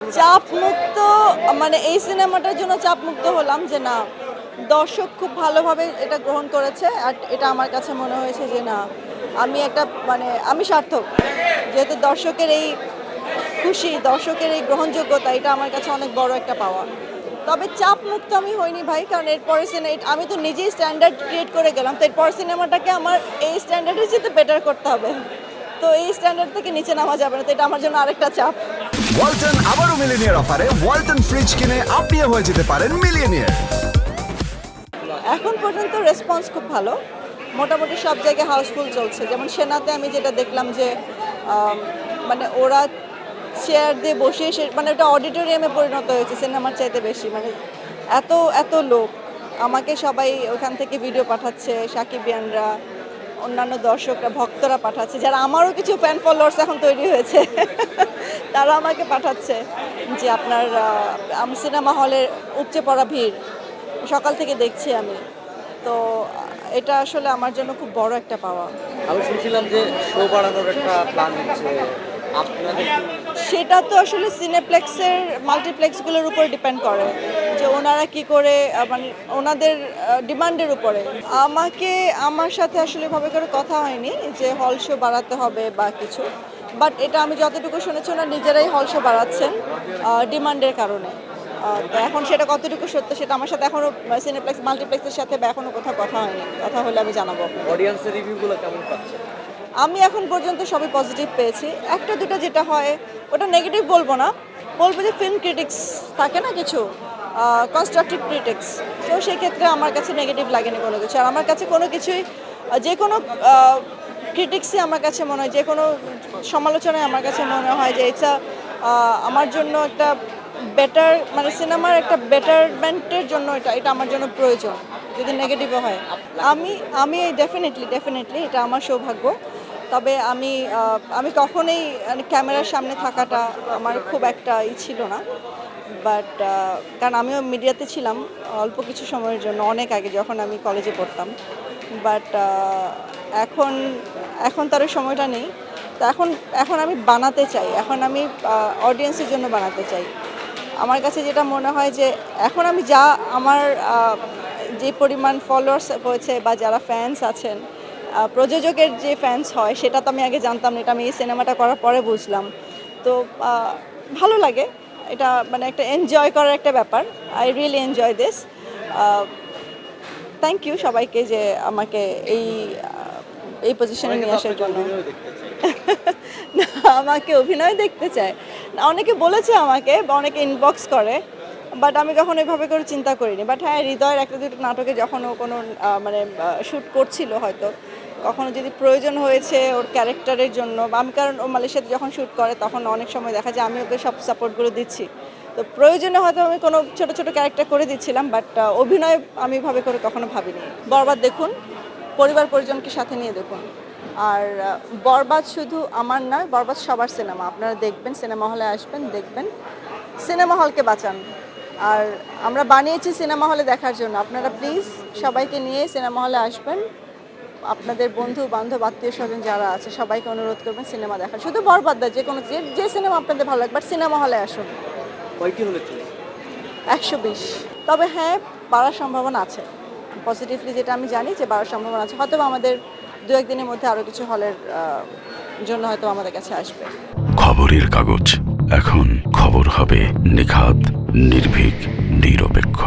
চাপ মুক্ত মানে এই সিনেমাটার জন্য চাপ মুক্ত হলাম যে না, দর্শক খুব ভালোভাবে এটা গ্রহণ করেছে আর এটা আমার কাছে মনে হয়েছে যে না, আমি একটা মানে আমি সার্থক। যেহেতু দর্শকের এই খুশি, দর্শকের এই গ্রহণযোগ্যতা, এটা আমার কাছে অনেক বড় একটা পাওয়া। তবে চাপ মুক্ত আমি হইনি ভাই, কারণ এরপরে সিনে আমি তো নিজেই স্ট্যান্ডার্ড ক্রিয়েট করে গেলাম, তো এরপর সিনেমাটাকে আমার এই স্ট্যান্ডার্ডের যেতে বেটার করতে হবে। তো এই স্ট্যান্ডার্ড থেকে নিচে নামা যাবে না তো এটা আমার জন্য আরেকটা চাপ। ওয়ালটন আবারও মিলিনিয়ার অফারে ওয়ালটন ফ্রিজ কিনে আপনিও হয়ে যেতে পারেন মিলিয়নিয়ার। এখন পর্যন্ত রেসপন্স খুব ভালো। মোটামুটি সব জায়গায় হাউসফুল চলছে। যেমন সেনাতে আমি যেটা দেখলাম যে মানে ওরা চেয়ার দিয়ে বসিয়ে সে মানে ওটা অডিটোরিয়ামে পরিণত হয়েছে সিনেমার চাইতে বেশি। মানে এত এত লোক। আমাকে সবাই ওখান থেকে ভিডিও পাঠাচ্ছে সাকিবিয়ানরা অন্যান্য দর্শকরা ভক্তরা পাঠাচ্ছে, যারা আমারও কিছু ফ্যান ফলোয়ার্স এখন তৈরি হয়েছে, তারা আমাকে পাঠাচ্ছে যে আপনার সিনেমা হলের উপচে পড়া ভিড়, সকাল থেকে দেখছি আমি। তো এটা আসলে আমার জন্য খুব বড় একটা পাওয়া। আমি শুনছিলাম যে শো বাড়ানোর একটা প্ল্যান হচ্ছে। আপনাদের সেটা তো আসলে সিনেপ্লেক্সের মাল্টিপ্লেক্সগুলোর উপর ডিপেন্ড করে, যে ওনারা কি করে মানে ওনাদের ডিমান্ডের উপরে। আমাকে, আমার সাথে আসলে ভাবে করে কথা হয়নি, যে হল শো বাড়াতে হবে বা কিছু। বাট এটা আমি যতটুকু শুনেছি, ওনারা নিজেরাই হল শো বাড়াচ্ছেন ডিমান্ডের কারণে। এখন সেটা কতটুকু সত্য, সেটা আমার সাথে এখনও সিনেপ্লেক্স মাল্টিপ্লেক্সের সাথে বা এখনও কোথাও কথা হয়নি। কথা হলে আমি জানাব। অডিয়েন্সের রিভিউগুলো কেমন পাচ্ছে? আমি এখন পর্যন্ত সবই পজিটিভ পেয়েছি। একটা দুটো যেটা হয় ওটা নেগেটিভ বলব না। বলব যে ফিল্ম ক্রিটিক্স থাকে না কিছু কনস্ট্রাকটিভ ক্রিটিক্স তো সেই ক্ষেত্রে আমার কাছে নেগেটিভ লাগেনি কোনো কিছু। আর আমার কাছে কোনো কিছুই যে কোনো ক্রিটিক্সই আমার কাছে মনে হয় যে কোনো সমালোচনায় আমার কাছে মনে হয় যে এটা আমার জন্য একটা বেটার মানে সিনেমার একটা বেটারমেন্টের জন্য এটা এটা আমার জন্য প্রয়োজন যদি নেগেটিভও হয়। আমি আমি ডেফিনেটলি ডেফিনেটলি এটা আমার সৌভাগ্য। তবে আমি আমি কখনোই মানে ক্যামেরার সামনে থাকাটা আমার খুব একটা ই ছিল না। বাট কারণ আমিও মিডিয়াতে ছিলাম অল্প কিছু সময়ের জন্য, অনেক আগে যখন আমি কলেজে পড়তাম। বাট এখন এখন তার সময়টা নেই। তো এখন এখন আমি বানাতে চাই। এখন আমি অডিয়েন্সের জন্য বানাতে চাই। আমার কাছে যেটা মনে হয় যে, এখন আমি যা, আমার যে পরিমাণ ফলোয়ার্স হয়েছে বা যারা ফ্যান্স আছেন প্রযোজকের যে ফ্যান্স হয় সেটা তো আমি আগে জানতাম না এটা আমি এই সিনেমাটা করার পরে বুঝলাম। তো ভালো লাগে। এটা মানে একটা এনজয় করার একটা ব্যাপার। I really enjoy this thank you সবাইকে যে আমাকে এই এই পজিশনে নিয়ে আসার জন্য। আমাকে অভিনয় দেখতে চায়। না অনেকে বলেছে আমাকে বা অনেকে ইনবক্স করে বাট আমি কখনো এভাবে করে চিন্তা করিনি। বাট হ্যাঁ হৃদয়ের একটা দুটো নাটকে যখন ও কোনো মানে শ্যুট করছিল হয়তো কখনো যদি প্রয়োজন হয়েছে ওর ক্যারেক্টারের জন্য, বা আমি কারণ ও মালয়েশিয়াতে যখন শ্যুট করে তখন অনেক সময় দেখা যায় আমি ওকে সব সাপোর্টগুলো দিচ্ছি। তো প্রয়োজনে হয়তো আমি কোনো ছোট ছোট ক্যারেক্টার করে দিচ্ছিলাম বাট অভিনয় আমি ভাবে করে কখনো ভাবিনি। বরবাদ দেখুন, পরিবার পরিজনকে সাথে নিয়ে দেখুন। আর বরবাদ শুধু আমার নয়, বরবাদ সবার সিনেমা আপনারা দেখবেন সিনেমা হলে আসবেন, দেখবেন। সিনেমা হলকে বাঁচান। আর আমরা বানিয়েছি সিনেমা হলে দেখার জন্য। আপনারা প্লিজ সবাইকে নিয়ে সিনেমা হলে আসবেন। আপনাদের বন্ধু বান্ধব আত্মীয় স্বজন যারা আছে সবাইকে অনুরোধ করবেন সিনেমা দেখার। শুধু বরবাদ না যে কোনো যে যে সিনেমা আপনাদের ভালো লাগবে বাট সিনেমা হলে আসুন। কয়টি হলে একশো বিশ। তবে হ্যাঁ বাড়ার সম্ভাবনা আছে। পজিটিভলি যেটা আমি জানি যে বাড়ার সম্ভাবনা আছে। হয়তো আমাদের দু একদিনের মধ্যে আরও কিছু হলের জন্য হয়তো আমাদের কাছে আসবে। খবরের কাগজ। এখন খবর হবে নিখাত নির্ভীক নিরপেক্ষ।